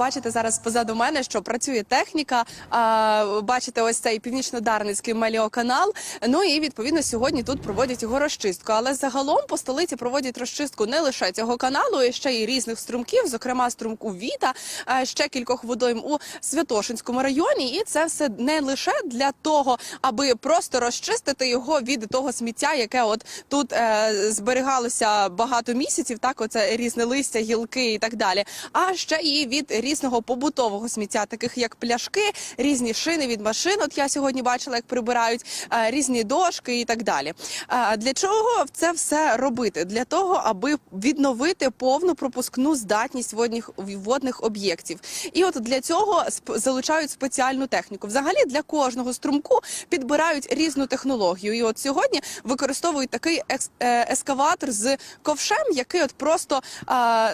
Бачите зараз позаду мене, що працює техніка. А, бачите, ось цей північно-дарницький меліоканал. Ну і відповідно сьогодні тут проводять його розчистку. Але загалом по столиці проводять розчистку не лише цього каналу, і ще й різних струмків, зокрема струмку Віта, а ще кількох водойм у Святошинському районі. І це все не лише для того, аби просто розчистити його від того сміття, яке от тут е, зберігалося багато місяців. Так, оце різне листя, гілки і так далі. А ще і від різного побутового сміття, таких як пляшки, різні шини від машин. От я сьогодні бачила, як прибирають е, різні дошки і так далі. А для чого це все робити? Для того, аби відновити повну пропускну здатність водних водних об'єктів. І от для цього залучають спеціальну техніку. Взагалі для кожного струмку підбирають різну технологію. І от сьогодні використовують такий е, ескаватор з ковшем, який от просто,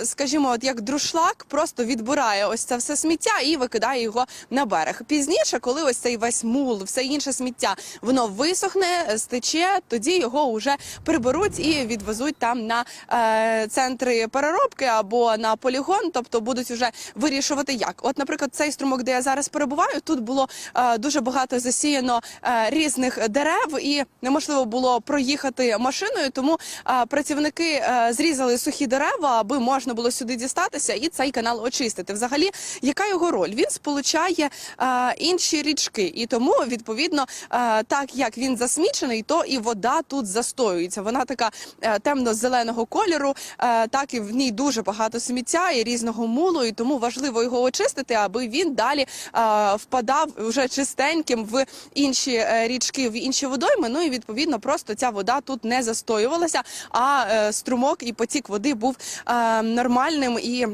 скажімо, от як друшлак, просто відбирає ось це все сміття і викидає його на берег. Пізніше, коли ось цей весь мул, все інше сміття, воно висохне, стече, тоді його вже приберуть і відвезуть там на е, центри переробки або на полігон, тобто будуть вже вирішувати, як. От, наприклад, цей струмок, де я зараз перебуваю, тут було е, дуже багато засіяно е, різних дерев, і неможливо було проїхати машиною. Тому е, працівники е, зрізали сухі дерева, аби можна було сюди дістатися і цей канал очистити. Взагалі, яка його роль? Він сполучає е, інші річки, і тому відповідно, е, так як він засмічений, то і вода тут застоюється. Вона така е, темно-зеленого кольору, е, так і в ній дуже багато сміття і різного мулу, і тому важливо його очистити, аби він далі е, впадав вже чистеньким в інші річки, в інші водойми. Ну і відповідно просто ця вода тут не застоювалася, а струмок і потік води був е, нормальним і.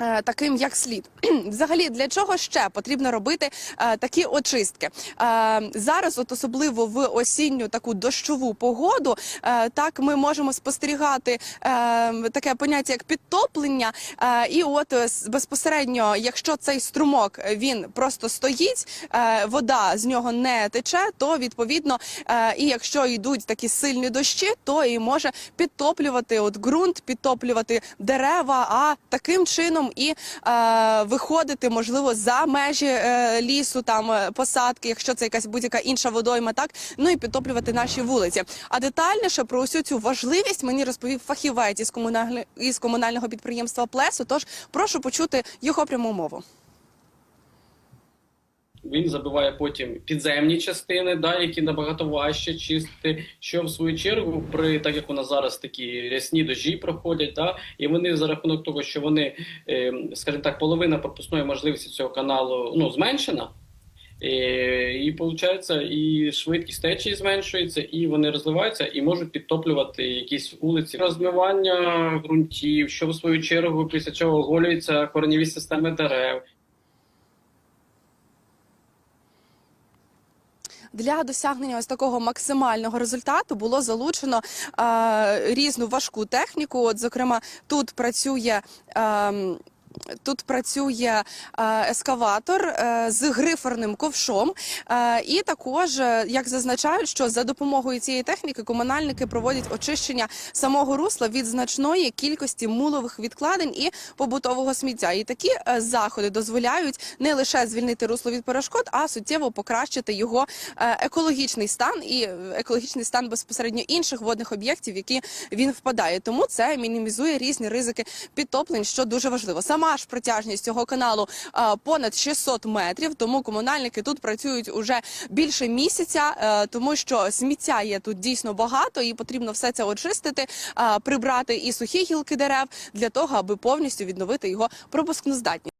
Е, Таким як слід, взагалі для чого ще потрібно робити е, такі очистки? Е, зараз, от особливо в осінню таку дощову погоду, е, так ми можемо спостерігати е, таке поняття як підтоплення. Е, і от е, безпосередньо, якщо цей струмок е, він просто стоїть, е, вода з нього не тече, то відповідно, е, і якщо йдуть такі сильні дощі, то і може підтоплювати от ґрунт, підтоплювати дерева, а таким чином і е, виходити можливо за межі е, лісу, там е, посадки, якщо це якась будь-яка інша водойма, так ну і підтоплювати наші вулиці. А детальніше про усю цю важливість мені розповів фахівець із комунального із комунального підприємства Плесу. Тож прошу почути його пряму мову. Він забиває потім підземні частини, да, які набагато важче чистити. Що в свою чергу, при так як у нас зараз такі рясні дожі проходять, да, і вони за рахунок того, що вони, е, скажімо так, половина пропускної можливості цього каналу ну, зменшена. Е, І виходить, і швидкість течії зменшується, і вони розливаються і можуть підтоплювати якісь вулиці. Розмивання ґрунтів, що в свою чергу після чого оголюються кореневі системи дерев. Для досягнення ось такого максимального результату було залучено е, різну важку техніку. От, зокрема, тут працює. Е, Тут працює е, ескаватор е, з гриферним ковшом, е, і також, як зазначають, що за допомогою цієї техніки комунальники проводять очищення самого русла від значної кількості мулових відкладень і побутового сміття. І такі заходи дозволяють не лише звільнити русло від перешкод, а суттєво покращити його екологічний стан і екологічний стан безпосередньо інших водних об'єктів, в які він впадає. Тому це мінімізує різні ризики підтоплень, що дуже важливо. Сама ж протяжність цього каналу е, понад 600 метрів. Тому комунальники тут працюють уже більше місяця, е, тому що сміття є тут дійсно багато, і потрібно все це очистити, е, прибрати і сухі гілки дерев для того, аби повністю відновити його пропускну здатність.